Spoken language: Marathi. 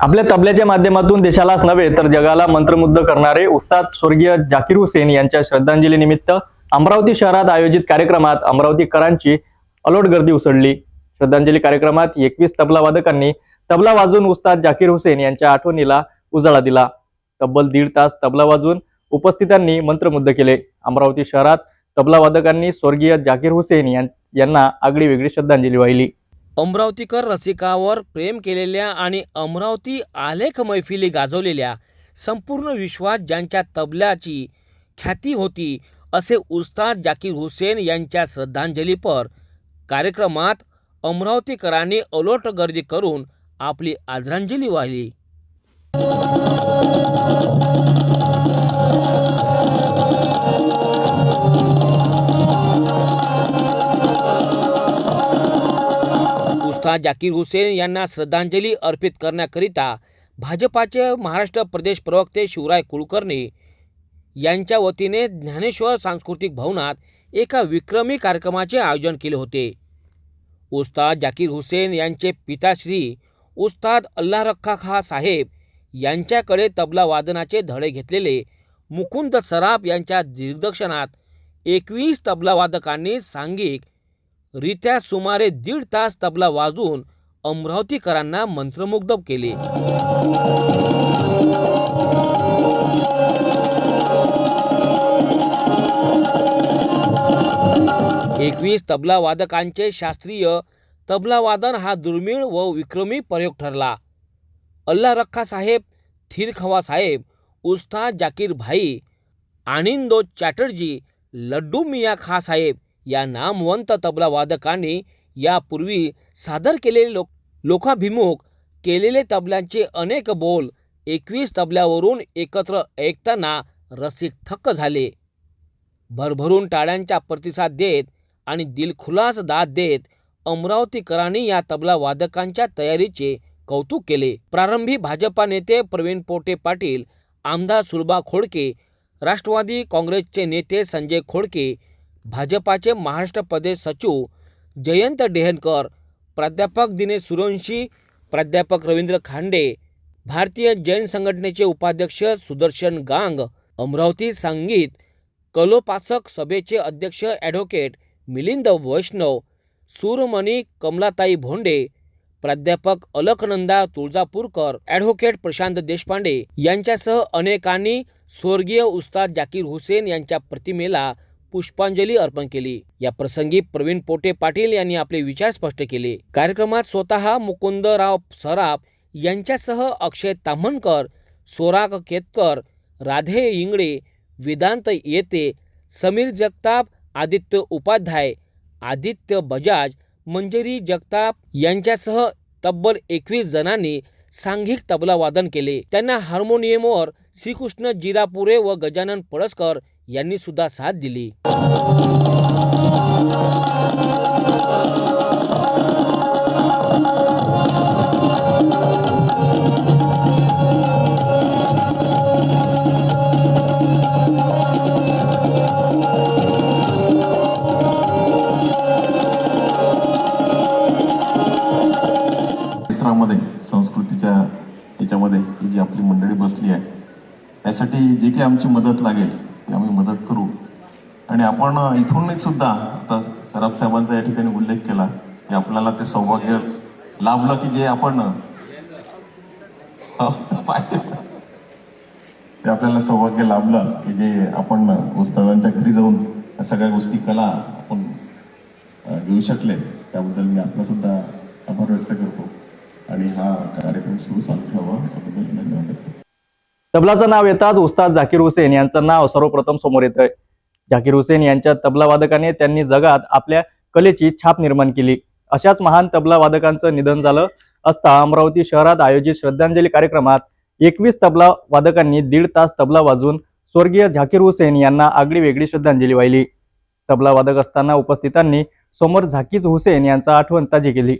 आपल्या तबल्याच्या माध्यमातून देशालाच नव्हे तर जगाला मंत्रमुग्ध करणारे उस्ताद स्वर्गीय जाकीर हुसेन यांच्या श्रद्धांजली निमित्त अमरावती शहरात आयोजित कार्यक्रमात अमरावतीकरांची अलोट गर्दी उसळली. श्रद्धांजली कार्यक्रमात एकवीस तबला वादकांनी तबला वाजवून उस्ताद जाकीर हुसेन यांच्या आठवणीला उजाळा दिला. तब्बल दीड तास तबला वाजवून उपस्थितांनी मंत्रमुग्ध केले. अमरावती शहरात तबला वादकांनी स्वर्गीय जाकीर हुसेन यां- यांना आगळी वेगळी श्रद्धांजली वाहिली. अमरावतीकर रसिकावर प्रेम केलेल्या आणि अमरावती आलेख मैफिली गाजवलेल्या संपूर्ण विश्वात ज्यांच्या तबल्याची ख्याती होती असे उस्ताद जाकीर हुसेन यांच्या श्रद्धांजलीपर कार्यक्रमात अमरावतीकरांनी अलोट गर्दी करून आपली आदरांजली वाहिली. उस्ताद जाकीर हुसेन यांना श्रद्धांजली अर्पित करण्याकरिता भाजपाचे महाराष्ट्र प्रदेश प्रवक्ते शिवराय कुलकर्णी यांच्या वतीने ज्ञानेश्वर सांस्कृतिक भवनात एका विक्रमी कार्यक्रमाचे आयोजन केले होते. उस्ताद जाकीर हुसेन यांचे पिताश्री उस्ताद अल्ला रख्खा खा साहेब यांच्याकडे तबला वादनाचे धडे घेतलेले मुकुंद सराफ यांच्या दिग्दर्शनात एकवीस तबला वादकांनी सांघिक रित्या सुमारे दीड तास तबला वाजवून अमरावतीकरांना मंत्रमुग्ध केले. एकवीस तबला वादकांचे शास्त्रीय तबला वादन हा दुर्मिळ व विक्रमी प्रयोग ठरला. अल्ला रख्खा साहेब थिरखवा साहेब उस्ताद जाकीर भाई आनिंदो चॅटर्जी लड्डू मिया खा साहेब या नामवंत तबला वादकांनी यापूर्वी सादर केलेले लोक लोकाभिमुख केलेले तबल्यांचे अनेक बोल एकवीस तबल्यावरून एकत्र ऐकताना रसिक थक्क झाले. भरभरून टाळ्यांचा प्रतिसाद देत आणि दिलखुलास दाद देत अमरावतीकरांनी या तबला वादकांच्या तयारीचे कौतुक केले. प्रारंभी भाजपा नेते प्रवीण पोटे पाटील आमदार सुलभा खोडके राष्ट्रवादी काँग्रेसचे नेते संजय खोडके भाजपाचे महाराष्ट्र प्रदेश सचिव जयंत डेहनकर प्राध्यापक दिनेश सुरवंशी प्राध्यापक रवींद्र खांडे भारतीय जैन संघटनेचे उपाध्यक्ष सुदर्शन गांग अमरावती संगीत कलोपासक सभेचे अध्यक्ष ॲडव्होकेट मिलिंद वैष्णव सूरमणी कमलाताई भोंडे प्राध्यापक अलकनंदा तुळजापूरकर ॲडव्होकेट प्रशांत देशपांडे यांच्यासह अनेकांनी स्वर्गीय उस्ताद जाकीर हुसेन यांच्या प्रतिमेला पुष्पांजली अर्पण केली. या प्रसंगी प्रवीण पोटे पाटील यांनी आपले विचार स्पष्ट केले. कार्यक्रमात स्वतः मुकुंदराव सराफ यांच्यासह अक्षय ताम्हणकर सोराग केतकर राधे इंगळे वेदांत येते समीर जगताप आदित्य उपाध्याय आदित्य बजाज मंजरी जगताप यांच्यासह तब्बल एकवीस जणांनी सांघिक तबला वादन केले. त्यांना हार्मोनियमवर श्रीकृष्ण जिरापुरे व गजानन पळसकर यांनी सुद्धा साथ दिली. संस्कृतीच्या याच्यामध्ये जी आपली मंडळी बसली आहे त्यासाठी जी काही आमची मदत लागेल आम्ही मदत करू. आणि आपण इथूनही सुद्धा आता सराफ साहेबांचा या ठिकाणी उल्लेख केला की आपल्याला ते सौभाग्य लाभलं की जे आपण हो, ते. आपल्याला सौभाग्य लाभलं की जे आपण उस्तादांच्या घरी जाऊन या सगळ्या गोष्टी कला आपण घेऊ शकले. त्याबद्दल मी आपला सुद्धा आभार व्यक्त करतो. आणि हा कार्यक्रम सुरू चालू ठेवा त्याबद्दल धन्यवाद. तबलाचं नाव येताच उस्ताद झाकीर हुसेन यांचं नाव सर्वप्रथम समोर येतंय. झाकीर हुसेन यांच्या तबला वादकाने त्यांनी जगात आपल्या कलेची छाप निर्माण केली. अशाच महान तबला वादकांचं निधन झालं असता अमरावती शहरात आयोजित श्रद्धांजली कार्यक्रमात एकवीस तबला वादकांनी दीड तास तबला वाजून स्वर्गीय झाकीर हुसेन यांना आगळी वेगळी श्रद्धांजली वाहिली. तबला वादक असताना उपस्थितांनी समोर झाकीज हुसेन यांचा आठवण ताजी केली.